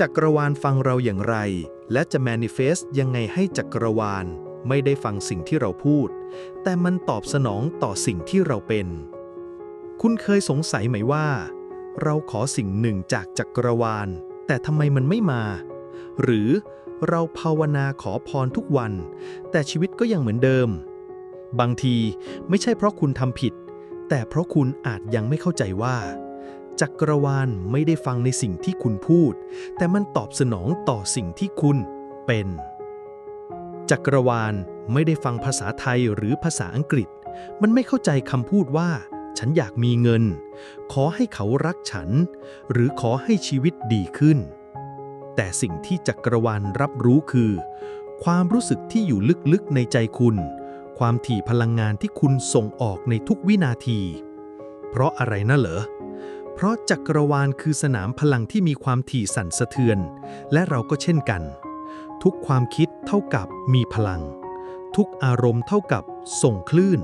จักรวาลฟังเราอย่างไร และจะ manifest ยังไงให้จักรวาล ไม่ได้ฟังสิ่งที่เราพูด แต่มันตอบสนองต่อสิ่งที่เราเป็น คุณเคยสงสัยไหมว่า เราขอสิ่งหนึ่งจากจักรวาล แต่ทำไมมันไม่มา หรือเราภาวนาขอพรทุกวัน แต่ชีวิตก็ยังเหมือนเดิม บางทีไม่ใช่เพราะคุณทำผิด แต่เพราะคุณอาจยังไม่เข้าใจว่า จักรวาลไม่ได้ฟังในสิ่งที่คุณพูด แต่มันตอบสนองต่อสิ่งที่คุณเป็น จักรวาลไม่ได้ฟังภาษาไทยหรือภาษาอังกฤษ มันไม่เข้าใจคำพูดว่า ฉันอยากมีเงิน ขอให้เขารักฉัน หรือขอให้ชีวิตดีขึ้น แต่สิ่งที่จักรวาลรับรู้คือ ความรู้สึกที่อยู่ลึกๆในใจคุณ ความถี่พลังงานที่คุณส่งออกในทุกวินาที เพราะอะไรนะเหรอ เพราะจักรวาลคือสนามพลังที่มีความถี่สั่นสะเทือน และเราก็เช่นกัน ทุกความคิดเท่ากับมีพลัง ทุกอารมณ์เท่ากับส่งคลื่น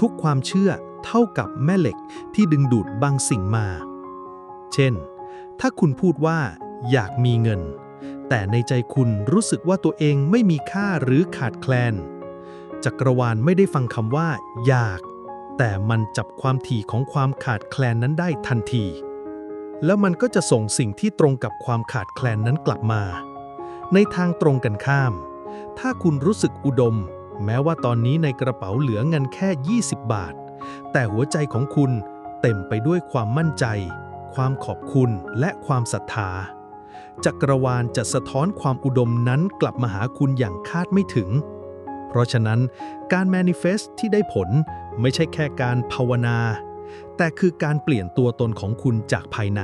ทุกความเชื่อเท่ากับแม่เหล็กที่ดึงดูดบางสิ่งมา เช่น ถ้าคุณพูดว่า อยากมีเงิน แต่ในใจคุณรู้สึกว่าตัวเองไม่มีค่าหรือขาดแคลน จักรวาลไม่ได้ฟังคำว่า อยาก แต่มันจับความถี่ของความขาดแคลนนั้นได้ทันที แล้วมันก็จะส่งสิ่งที่ตรงกับความขาดแคลนนั้นกลับมา ในทางตรงกันข้าม ถ้าคุณรู้สึกอุดม แม้ว่าตอนนี้ในกระเป๋าเหลือเงินแค่ 20 บาท แต่หัวใจของคุณเต็มไปด้วยความมั่นใจ ความขอบคุณและความศรัทธาจักรวาลจะสะท้อนความอุดมนั้นกลับมาหาคุณอย่างคาดไม่ถึง เพราะฉะนั้นการ manifest ที่ได้ผลไม่ใช่แค่การภาวนา แต่คือการเปลี่ยนตัวตนของคุณจากภายใน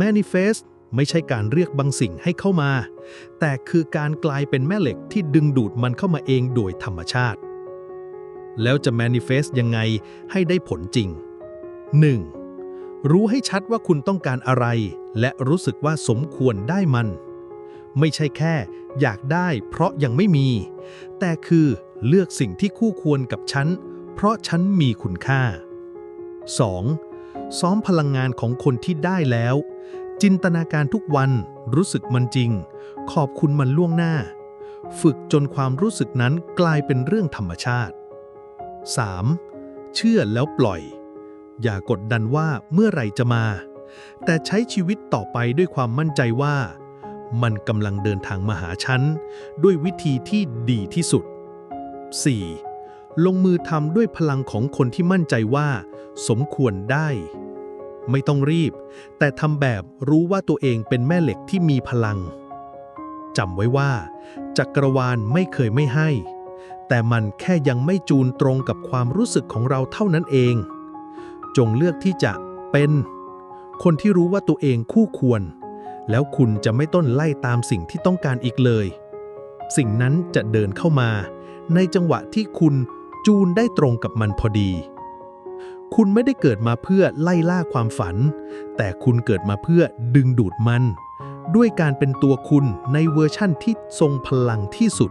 manifest ไม่ใช่การเรียกบางสิ่งให้เข้ามา แต่คือการกลายเป็นแม่เหล็กที่ดึงดูดมันเข้ามาเองโดยธรรมชาติ แล้วจะ manifest ยังไงให้ได้ผลจริง 1. รู้ให้ชัดว่าคุณต้องการอะไร และรู้สึกว่าสมควรได้มัน ไม่ใช่แค่ อยากได้เพราะยังไม่มี แต่คือเลือกสิ่งที่คู่ควรกับฉัน เพราะฉันมีคุณค่า 2. ซ้อมพลังงานของคนที่ได้แล้ว จินตนาการทุกวันรู้สึกมันจริง ขอบคุณมันล่วงหน้า ฝึกจนความรู้สึกนั้นกลายเป็นเรื่องธรรมชาติ 3. เชื่อแล้วปล่อย อย่ากดดันว่าเมื่อไหร่จะมา แต่ใช้ชีวิตต่อไปด้วยความมั่นใจว่า มันกำลังเดินทางมาหาฉัน ด้วยวิธีที่ดีที่สุด 4. ลงมือทำด้วยพลังของคนที่มั่นใจว่า สมควรได้ ไม่ต้องรีบ แต่ทำแบบรู้ว่าตัวเองเป็นแม่เหล็กที่มีพลังจำไว้ว่า จักรวาลไม่เคยไม่ให้ แต่มันแค่ยังไม่จูนตรงกับความรู้สึกของเราเท่านั้นเอง จงเลือกที่จะเป็น คนที่รู้ว่าตัวเองคู่ควร แล้วคุณจะไม่ต้นไล่ตามสิ่งที่ต้องการอีกเลย สิ่งนั้นจะเดินเข้ามา ในจังหวะที่คุณจูนได้ตรงกับมันพอดี คุณไม่ได้เกิดมาเพื่อไล่ล่าความฝัน แต่คุณเกิดมาเพื่อดึงดูดมัน ด้วยการเป็นตัวคุณในเวอร์ชั่นที่ทรงพลังที่สุด